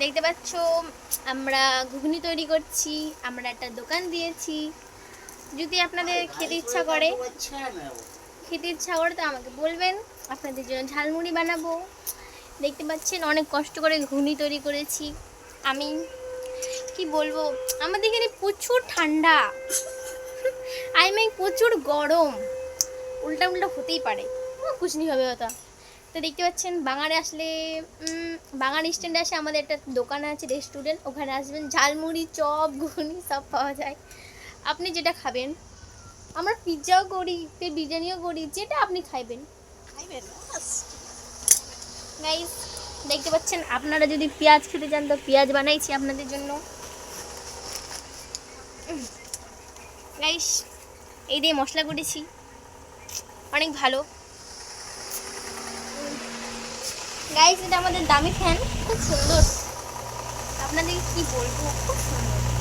দেখতে পাচ্ছ, আমরা ঘুগনি তৈরি করছি, আমরা একটা দোকান দিয়েছি। যদি আপনাদের খেতে ইচ্ছা করে, খেতে ইচ্ছা করে তো আমাকে বলবেন, আপনাদের জন্য ঝালমুড়ি বানাবো। দেখতে পাচ্ছেন, অনেক কষ্ট করে ঘুগনি তৈরি করেছি। আমি, কি বলব, আমাদের এখানে প্রচুর ঠান্ডা। আই মিন প্রচুর গরম। উল্টা উল্টা হতেই পারে। কুছ নি হবে ওটা। তো দেখতে পাচ্ছেন বাঙালি আসলে বাঙাল স্ট্যান্ডে আসে আমাদের একটা দোকান আছে রেস্টুরেন্ট ওখানে আসবেন ঝালমুড়ি চপ ঘুগনি সব পাওয়া যায়। আপনি যেটা খাবেন আমরা পিৎজাও করি বিরিয়ানিও করি যেটা আপনি খাইবেন। গাইস দেখতে পাচ্ছেন আপনারা যদি পেঁয়াজ খেতে চান তো পেঁয়াজ বানাইছি আপনাদের জন্য। গাইস এই দিয়ে মশলা করেছি। অনেক ভালো। গাইস এটা আমাদের দামি ফ্যান খুব সুন্দর। আপনাদের কি বলব? খুব সুন্দর।